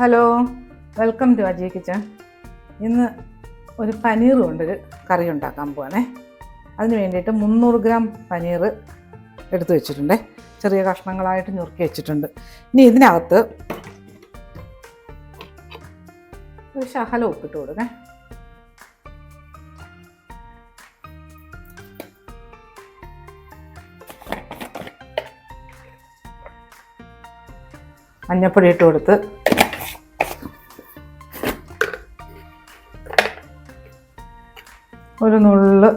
Hello welcome to Ajay kitchen. ഇന്ന് ഒരു പനീർ കൊണ്ട് കറി ഉണ്ടാക്കാൻ പോവാണേ. അതിന് വേണ്ടിയിട്ട് മുന്നൂറ് ഗ്രാം പനീർ എടുത്തു വെച്ചിട്ടുണ്ട്. ചെറിയ കഷ്ണങ്ങളായിട്ട് ഞുറുക്കി വെച്ചിട്ടുണ്ട്. ഇനി ഇതിനകത്ത് ഒരു ശഹല ഉപ്പിട്ട് കൊടുക്കേ മഞ്ഞപ്പൊടി ഇട്ട് കൊടുത്ത് ഒരു നുള്ള്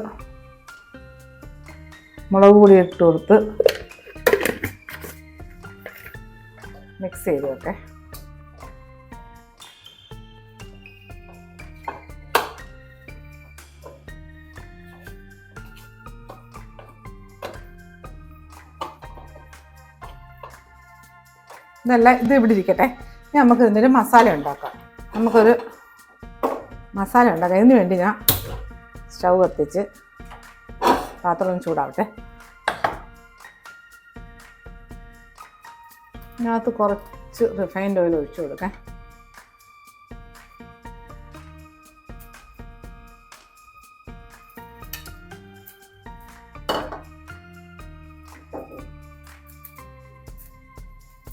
മുളക് പൊടി ഇട്ട് കൊടുത്ത് മിക്സ് ചെയ്ത് വെക്കേ. ഇതല്ല ഇത് ഇവിടെ ഇരിക്കട്ടെ. നമുക്ക് ഇതിന്റെ മസാല ഉണ്ടാക്കാം. നമുക്കൊരു മസാല ഉണ്ടാക്കാം. ഇതിന് വേണ്ടി ഞാൻ സ്റ്റൗ കത്തിച്ച് പാത്രം ചൂടാവട്ടെ. ഇതിനകത്ത് കുറച്ച് റിഫൈൻഡ് ഓയിൽ ഒഴിച്ചു കൊടുക്കാം.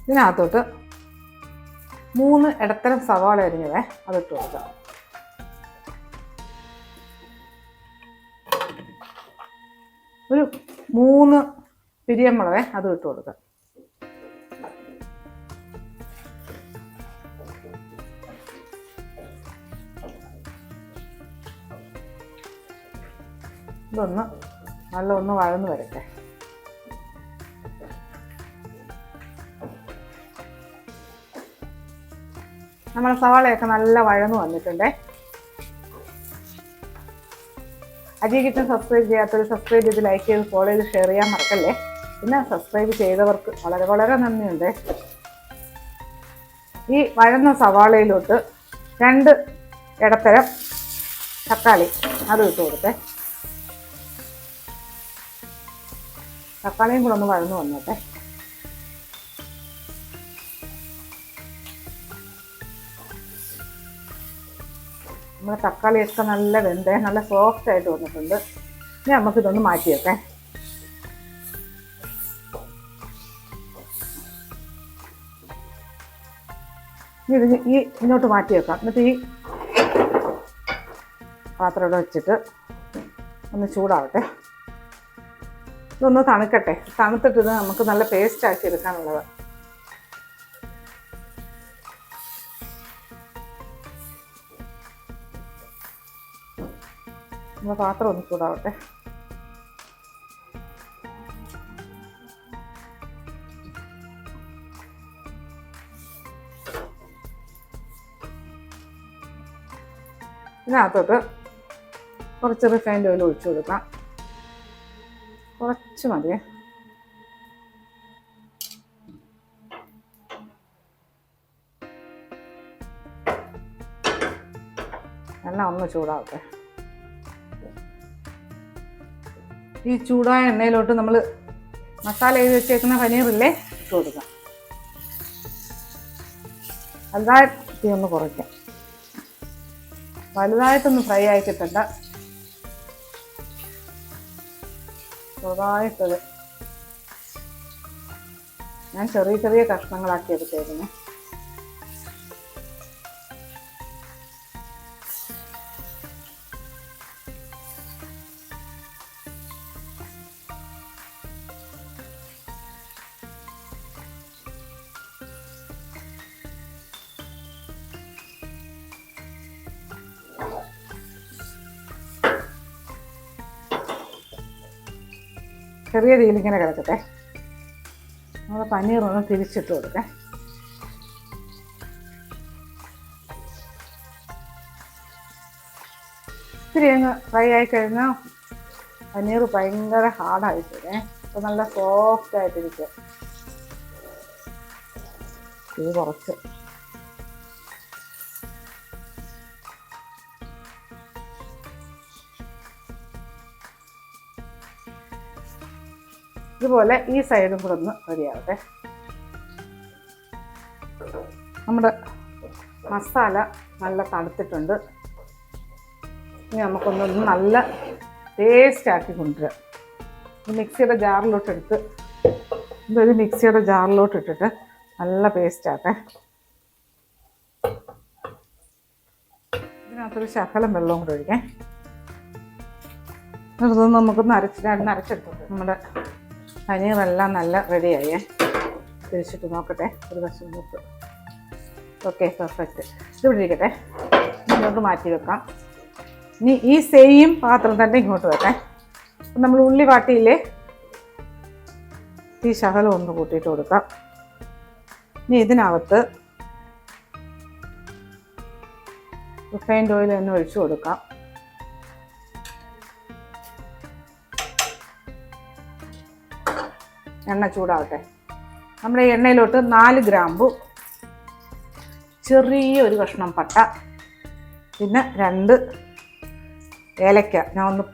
ഇതിനകത്തോട്ട് മൂന്ന് ഇടത്തരം സവാള അരിഞ്ഞതേ അതിട്ട് കൊടുക്കാം. മൂന്ന് പിരിയമ്മളവേ അത് ഇട്ട് കൊടുക്കുക. ഇതൊന്ന് നല്ല ഒന്ന് വഴന്ന് വരട്ടെ. നമ്മുടെ സവാളയൊക്കെ നല്ല വഴന്ന് വന്നിട്ടുണ്ടേ. അജയ് കിച്ചൺ സബ്സ്ക്രൈബ് ചെയ്യാത്തവർ സബ്സ്ക്രൈബ് ചെയ്ത് ലൈക്ക് ചെയ്ത് ഫോളോ ചെയ്ത് ഷെയർ ചെയ്യാൻ മറക്കല്ലേ? പിന്നെ സബ്സ്ക്രൈബ് ചെയ്തവർക്ക് വളരെ വളരെ നന്ദിയുണ്ട്. ഈ വഴന്ന സവാളയിലോട്ട് രണ്ട് ഇടത്തരം തക്കാളി അത് ഇട്ട് കൊടുത്തേ. തക്കാളിയും കൂടെ ഒന്ന് വഴന്ന് വന്നോട്ടെ. നമ്മുടെ തക്കാളിയൊക്കെ നല്ല വെന്തേ നല്ല സോഫ്റ്റ് ആയിട്ട് വന്നിട്ടുണ്ട്. ഇനി നമുക്കിതൊന്ന് മാറ്റി വെക്കാം ഇത് ഈ ഇങ്ങോട്ട് മാറ്റി വെക്കാം എന്നിട്ട് ഈ പാത്രം ഇവിടെ വെച്ചിട്ട് ഒന്ന് ചൂടാവട്ടെ. ഇതൊന്ന് തണുക്കട്ടെ. തണുത്തിട്ട് ഇത് നമുക്ക് നല്ല പേസ്റ്റ് ആക്കി എടുക്കാനുള്ളത്. നമ്മുടെ പാത്രം ഒന്ന് ചൂടാവട്ടെ. ഇതിനകത്തോട്ട് കുറച്ച് റിഫൈൻഡ് ഓയിൽ ഒഴിച്ചു കൊടുക്കാം. കുറച്ച് മതിയേ എണ്ണ ഒന്ന് ചൂടാവട്ടെ. ഈ ചൂടായ എണ്ണയിലോട്ട് നമ്മൾ മസാല ചെയ്ത് വെച്ചേക്കുന്ന പനീറില്ലേ? ഇട്ട് കൊടുക്കാം. വലുതായിട്ട് തീ ഒന്ന് കുറയ്ക്കാം. വലുതായിട്ടൊന്ന് ഫ്രൈ ആയി കിട്ടണ്ട ചെറുതായിട്ടത്. ഞാൻ ചെറിയ ചെറിയ കഷ്ണങ്ങളാക്കി എടുത്തേക്കുന്നേ. ചെറിയ രീതിയിലിങ്ങനെ കിടക്കട്ടെ. നമ്മൾ പനീർ ഒന്ന് തിരിച്ചിട്ട് കൊടുക്കാം. ഇത്തിരി അങ്ങ് ഫ്രൈ ആയി കഴിഞ്ഞാൽ പനീർ ഭയങ്കര ഹാർഡായിട്ടേ അപ്പോൾ നല്ല സോഫ്റ്റ് ആയിട്ടിരിക്കുക ഇത് കുറച്ച്. ഇതുപോലെ ഈ സൈഡും കൂടെ ഒന്ന് റെഡിയാവട്ടെ. നമ്മുടെ മസാല നല്ല തണുത്തിട്ടുണ്ട്. ഇനി നമുക്കൊന്നൊന്ന് നല്ല ടേസ്റ്റ് ആക്കി കൊണ്ടുവരാം. മിക്സിയുടെ ജാറിലോട്ട് എടുത്ത് ഇതൊരു മിക്സിയുടെ ജാറിലോട്ട് ഇട്ടിട്ട് നല്ല പേസ്റ്റ് ആക്കേ ഇതിനകത്തൊരു ശകലം വെള്ളവും കൂടെ ഒഴിക്കാം. എന്നിട്ട് നമുക്കൊന്ന് അരച്ചിട്ട് അരച്ചെടുത്തോട്ടെ അരച്ചെടുത്തു നമ്മുടെ പനീറെല്ലാം നല്ല റെഡിയായേ. തിരിച്ചിട്ട് നോക്കട്ടെ. ഒരു വശം നോക്ക്. ഓക്കെ പെർഫെക്റ്റ് ഇതിവിടെ ഇരിക്കട്ടെ. ഇങ്ങോട്ട് മാറ്റി വെക്കാം. ഇനി ഈ സെയിം പാത്രം തന്നെ ഇങ്ങോട്ട് വെക്കാം അപ്പം നമ്മൾ ഉള്ളി വാട്ടിയില്ലേ? ഈ ശകലം ഒന്ന് കൂട്ടിയിട്ട് കൊടുക്കാം. ഇനി ഇതിനകത്ത് റിഫൈൻഡ് ഓയിൽ ഒന്ന് ഒഴിച്ചു കൊടുക്കാം. എണ്ണ ചൂടാവട്ടെ. നമ്മുടെ എണ്ണയിലോട്ട് നാല് ഗ്രാമ്പു ചെറിയ ഒരു കഷ്ണം പട്ട പിന്നെ രണ്ട് ഏലക്ക. ഞാൻ ഒന്ന്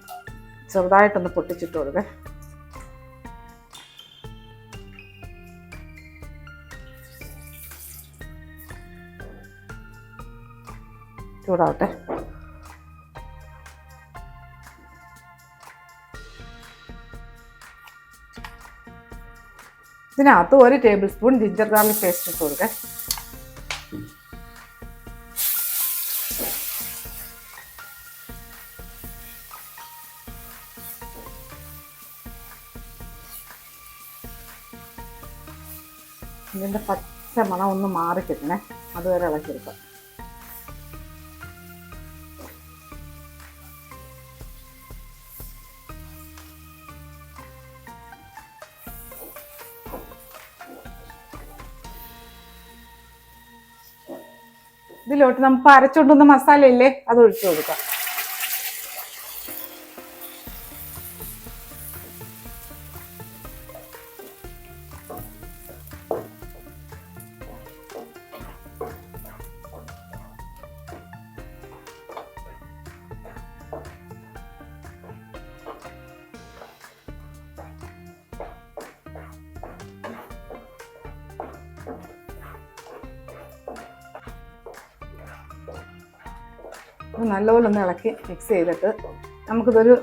ചെറുതായിട്ടൊന്ന് പൊട്ടിച്ചിട്ട് കൊടുക്കേ. ചൂടാവട്ടെ. ഇതിനകത്ത് ഒരു tablespoon ginger garlic paste ഇട്ട് കൊടുക്കേ. ഇതിന്റെ പച്ച മണം ഒന്ന് മാറി കിട്ടണേ അതുവരെ ഇളക്കിയെടുക്കാം. ഇതിലോട്ട് നമുക്ക് അരച്ചുകൊണ്ടുവന്ന മസാല അല്ലേ അത് ഒഴിച്ചു കൊടുക്കാം. ഇത് നല്ലപോലെ ഒന്ന് ഇളക്കി മിക്സ് ചെയ്തിട്ട് നമുക്കിതൊരു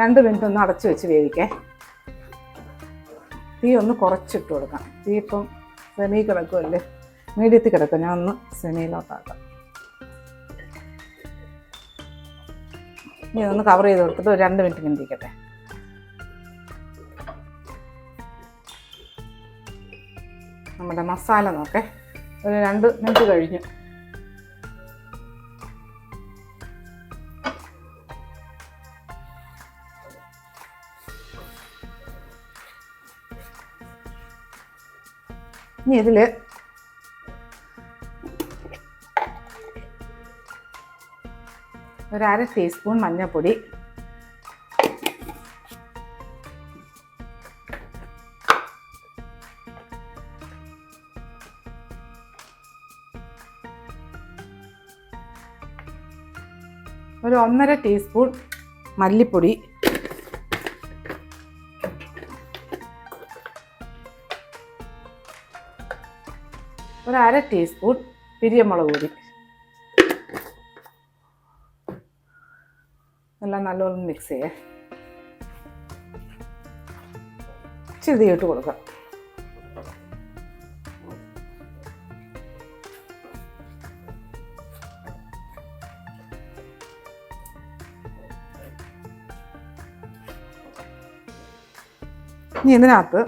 രണ്ട് മിനിറ്റ് ഒന്ന് അടച്ചു വെച്ച് വേവിക്കേ. തീ ഒന്ന് കുറച്ചിട്ട് കൊടുക്കാം. തീ ഇപ്പം സെമി കിടക്കുമല്ലേ മീഡിയത്തിൽ കിടക്കും. ഞാൻ ഒന്ന് സെമിയിലോട്ടാക്കാം ഇനി ഒന്ന് കവർ ചെയ്ത് കൊടുത്തിട്ട് ഒരു രണ്ട് മിനിറ്റ് ഇങ്ങനെ നമ്മുടെ മസാല നോക്കേ. ഒരു രണ്ട് മിനിറ്റ് കഴിഞ്ഞു. ഇനി ഇതിൽ ഒരു അര ടീസ്പൂൺ മഞ്ഞൾപ്പൊടി. ഒരു ഒന്നര ടീസ്പൂൺ മല്ലിപ്പൊടി. അര ടീസ്പൂൺ പിരിയമുളക് പൊടി. എല്ലാം നല്ലോണം മിക്സ് ചെയ്യേ. ചിതിയിട്ട് തീയിട്ട് കൊടുക്കാം. ഇനി ഇതിനകത്ത്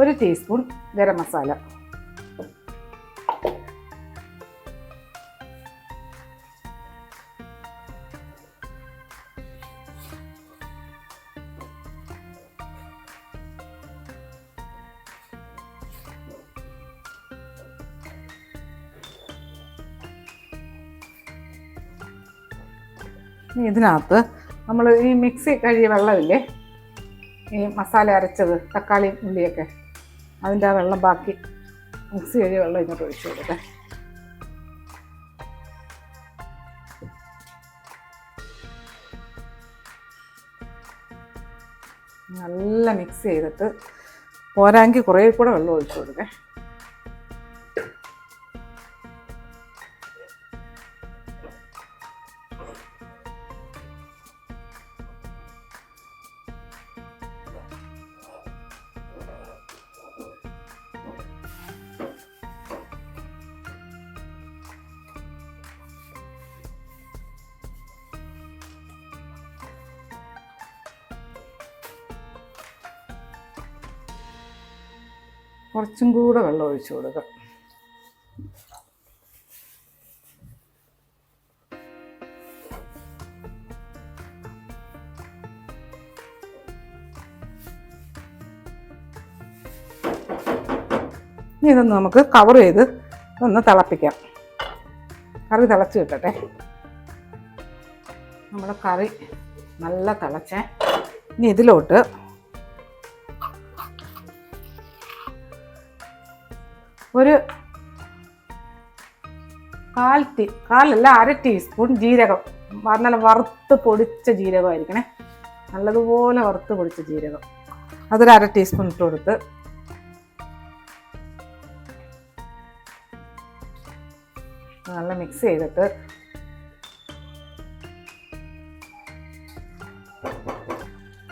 ഒരു ടീസ്പൂൺ ഗരം മസാല. ഇതിനകത്ത് നമ്മൾ ഈ മിക്സി കഴിയ വെള്ളമില്ലേ? ഈ മസാല അരച്ചത് തക്കാളി ഉള്ളിയൊക്കെ. അതിന്റെ ആ വെള്ളം ബാക്കി മിക്സ് ചെയ്ത് വെള്ളം ഇങ്ങോട്ട് ഒഴിച്ചു കൊടുക്കട്ടെ. നല്ല മിക്സ് ചെയ്തിട്ട് പോരാങ്കിൽ കുറേ കൂടെ വെള്ളം ഒഴിച്ചു കൊടുക്കേ കുറച്ചും കൂടെ വെള്ളം ഒഴിച്ചു കൊടുക്കുക ഇനി ഇതൊന്ന് നമുക്ക് കവർ ചെയ്ത് ഒന്ന് തിളപ്പിക്കാം. കറി തിളച്ച് കിട്ടട്ടെ. നമ്മുടെ കറി നല്ല തിളച്ചേ. ഇനി ഇതിലോട്ട് ഒരു കാൽ ടീ കാലല്ല അര ടീസ്പൂൺ ജീരകം. നല്ല വറുത്ത് പൊടിച്ച ജീരകമായിരിക്കണേ. നല്ലതുപോലെ വറുത്ത് പൊടിച്ച ജീരകം. അതൊരു അര ടീസ്പൂൺ ഇട്ട് കൊടുത്ത് നല്ല മിക്സ് ചെയ്തിട്ട്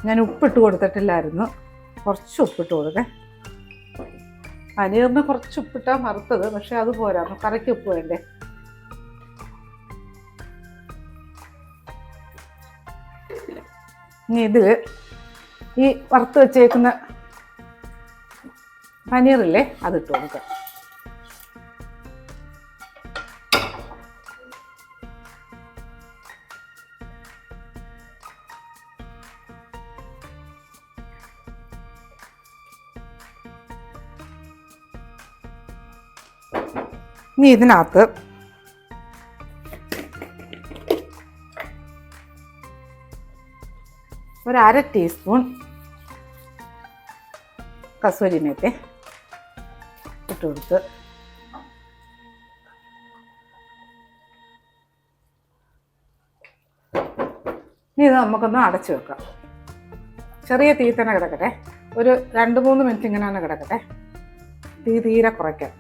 ഞാൻ ഉപ്പിട്ട് കൊടുത്തിട്ടില്ലായിരുന്നു. കുറച്ച് ഉപ്പിട്ട് കൊടുക്കേ. പനീറിന് കുറച്ച് ഉപ്പിട്ടാ മറുത്തത് പക്ഷെ അത് പോരാ. കറിക്ക് ഉപ്പ് വേണ്ടേ? ഇനി ഇത് ഈ വറുത്ത് വെച്ചേക്കുന്ന പനീറില്ലേ അതിട്ട് കൊടുക്കുക ഇനി ഇതിനകത്ത് ഒരു അര ടീസ്പൂൺ കസൂരി മേത്തി ഇട്ട് കൊടുത്ത് ഇനി ഇത് നമുക്കൊന്ന് അടച്ചു വെക്കാം. ചെറിയ തീ തന്നെ കിടക്കട്ടെ. ഒരു രണ്ട് മൂന്ന് മിനിറ്റ് ഇങ്ങനെ തന്നെ കിടക്കട്ടെ. തീ തീരെ കുറയ്ക്കാം.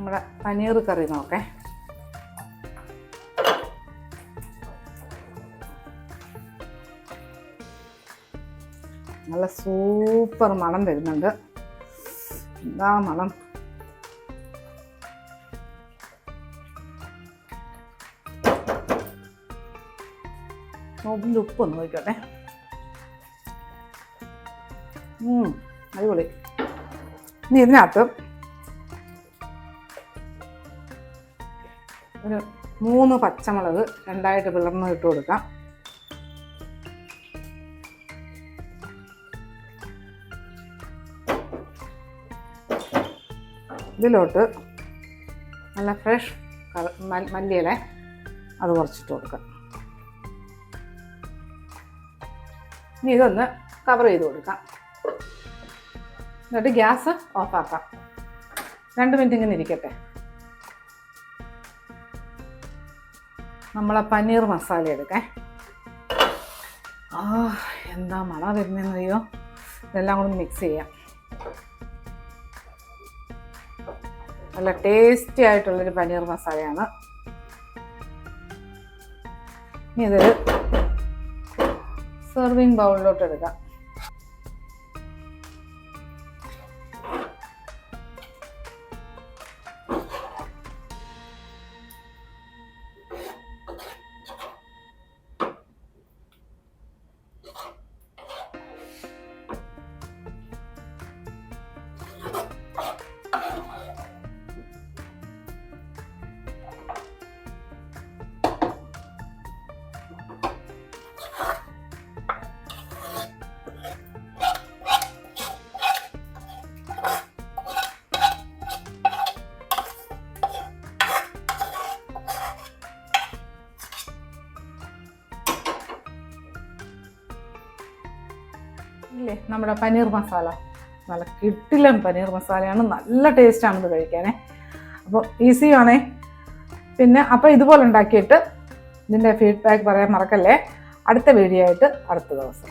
നമ്മുടെ പനീർ കറി നോക്കേ. നല്ല സൂപ്പർ മണം വരുന്നുണ്ട്. എന്താ മണം? നോമ്പിന്റെ ഉപ്പൊന്ന് നോക്കിക്കോട്ടെ. ഉം, അടിപൊളി. ഇനി ഇതിനകത്ത് ഒരു മൂന്ന് പച്ചമുളക് രണ്ടായിട്ട് പിളർന്ന് ഇട്ട് കൊടുക്കാം. ഇതിലോട്ട് നല്ല ഫ്രഷ് മല്ലിയില അത് കുറച്ചിട്ട് കൊടുക്കാം. ഇനി ഇതൊന്ന് കവർ ചെയ്ത് കൊടുക്കാം. എന്നിട്ട് ഗ്യാസ് ഓഫാക്കാം രണ്ട് മിനിറ്റ് ഇങ്ങനെ ഇരിക്കട്ടെ. നമ്മളെ പനീർ മസാല എടുക്കേ. ആ എന്താ മണ വരുന്നതെന്നറിയോ ഇതെല്ലാം കൂടി മിക്സ് ചെയ്യാം. നല്ല ടേസ്റ്റി ആയിട്ടുള്ളൊരു പനീർ മസാലയാണ്. ഇനി ഇതൊരു സെർവിങ് ബൗളിലോട്ട് എടുക്കാം. ഇല്ലേ? നമ്മുടെ പനീർ മസാല. നല്ല കിട്ടിലൻ പനീർ മസാലയാണ്. നല്ല ടേസ്റ്റാണ് ഇത് കഴിക്കാനേ. അപ്പോൾ ഈസിയാണേ പിന്നെ അപ്പോൾ ഇതുപോലെ ഉണ്ടാക്കിയിട്ട് ഇതിന്റെ ഫീഡ്ബാക്ക് പറയാൻ മറക്കല്ലേ? അടുത്ത വീഡിയോ ആയിട്ട് അടുത്ത ദിവസം.